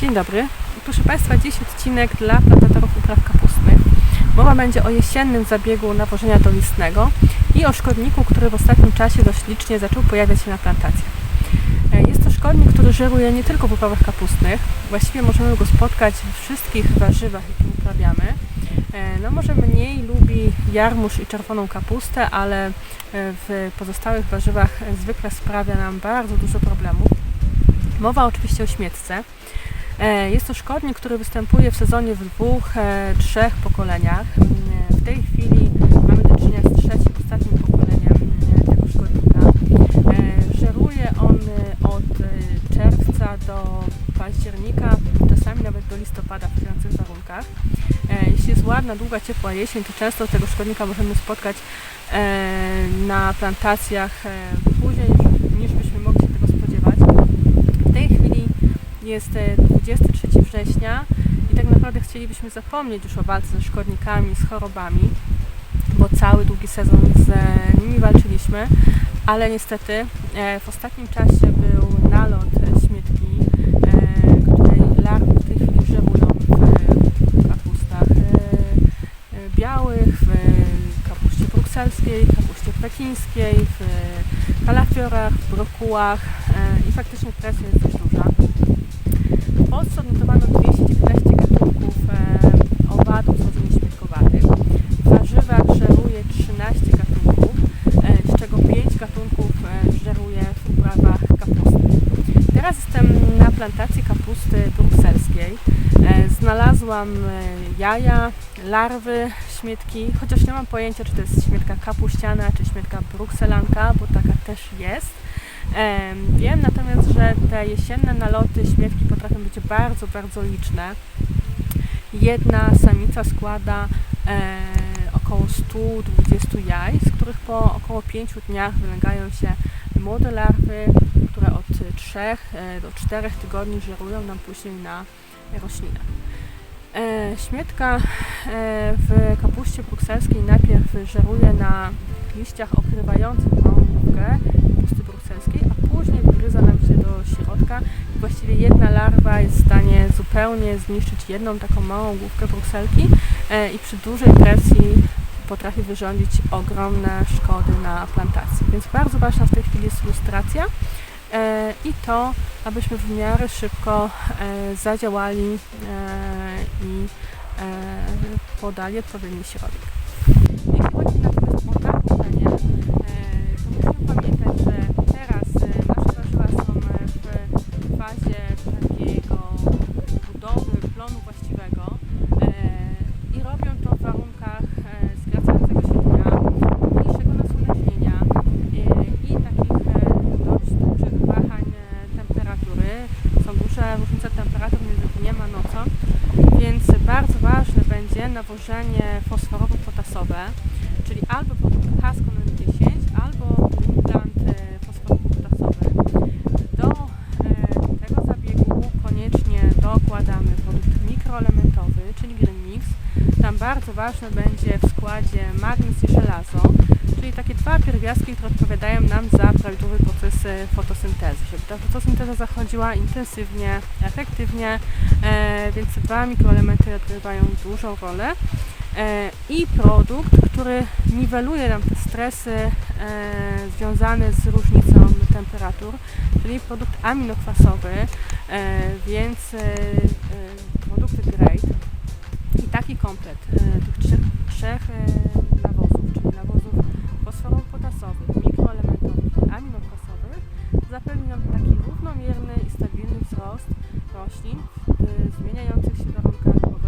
Dzień dobry. Proszę Państwa, dziś odcinek dla plantatorów upraw kapustnych. Mowa będzie o jesiennym zabiegu nawożenia dolistnego i o szkodniku, który w ostatnim czasie dość licznie zaczął pojawiać się na plantacjach. E, Jest to szkodnik, który żeruje nie tylko w uprawach kapustnych. Właściwie możemy go spotkać we wszystkich warzywach, jakie uprawiamy. E, No może mniej lubi jarmuż i czerwoną kapustę, ale e, w pozostałych warzywach zwykle sprawia nam bardzo dużo problemów. Mowa oczywiście o śmietce. E, Jest to szkodnik, który występuje w sezonie w dwóch, e, trzech pokoleniach. Mm, W tej chwili mamy do czynienia z trzecim, ostatnim pokoleniem e, tego szkodnika. E, Żeruje on e, od e, czerwca do października, czasami nawet do listopada w sprzyjających warunkach. E, Jeśli jest ładna, długa, ciepła jesień, to często tego szkodnika możemy spotkać e, na plantacjach e, później niż byśmy mogli się tego spodziewać. W tej chwili jest e, 23 września i tak naprawdę chcielibyśmy zapomnieć już o walce ze szkodnikami, z chorobami, bo cały długi sezon z e, nimi walczyliśmy, ale niestety e, w ostatnim czasie był nalot e, śmietki, e, której larwy w tej chwili żerują w kapustach e, e, białych, w kapuście brukselskiej, kapuście pekińskiej, w kalafiorach, w brokułach e, i faktycznie presja jest dość duża. W Polsce odnotowano 219 gatunków owadów śmietkowatych. W warzywach żeruje 13 gatunków, e, z czego 5 gatunków e, żeruje w uprawach kapusty. Teraz jestem na plantacji kapusty brukselskiej. E, znalazłam jaja, larwy śmietki, chociaż nie mam pojęcia, czy to jest śmietka kapuściana, czy śmietka brukselanka, bo taka też jest. Em, Wiem natomiast, że te jesienne naloty śmietki potrafią być bardzo, bardzo liczne. Jedna samica składa e, około 120 jaj, z których po około 5 dniach wylęgają się młode larwy, które od 3 e, do 4 tygodni żerują nam później na roślinach. E, śmietka w kapuście brukselskiej najpierw żeruje na liściach okrywających małą główkę a później wgryza nam się do środka i właściwie jedna larwa jest w stanie zupełnie zniszczyć jedną taką małą główkę brukselki e, i przy dużej presji potrafi wyrządzić ogromne szkody na plantacji. Więc bardzo ważna w tej chwili jest ilustracja e, i to, abyśmy w miarę szybko e, zadziałali i podali odpowiedni środek. Jeśli chodzi natomiast o nawożenie, będzie nawożenie fosforowo-potasowe, czyli albo produkt Haskon 10, albo bardzo ważne będzie w składzie magnez i żelazo, czyli takie dwa pierwiastki, które odpowiadają nam za prawidłowy proces fotosyntezy, żeby ta fotosynteza zachodziła intensywnie, efektywnie, e, więc dwa mikroelementy odgrywają dużą rolę. E, I produkt, który niweluje nam te stresy e, związane z różnicą temperatur, czyli produkt aminokwasowy, więc produkty taki komplet tych trzech, trzech e, nawozów, czyli nawozów fosforowo-potasowych, mikroelementowych i aminokwasowych zapewni nam taki równomierny i stabilny wzrost roślin w e, zmieniających się warunkach pogody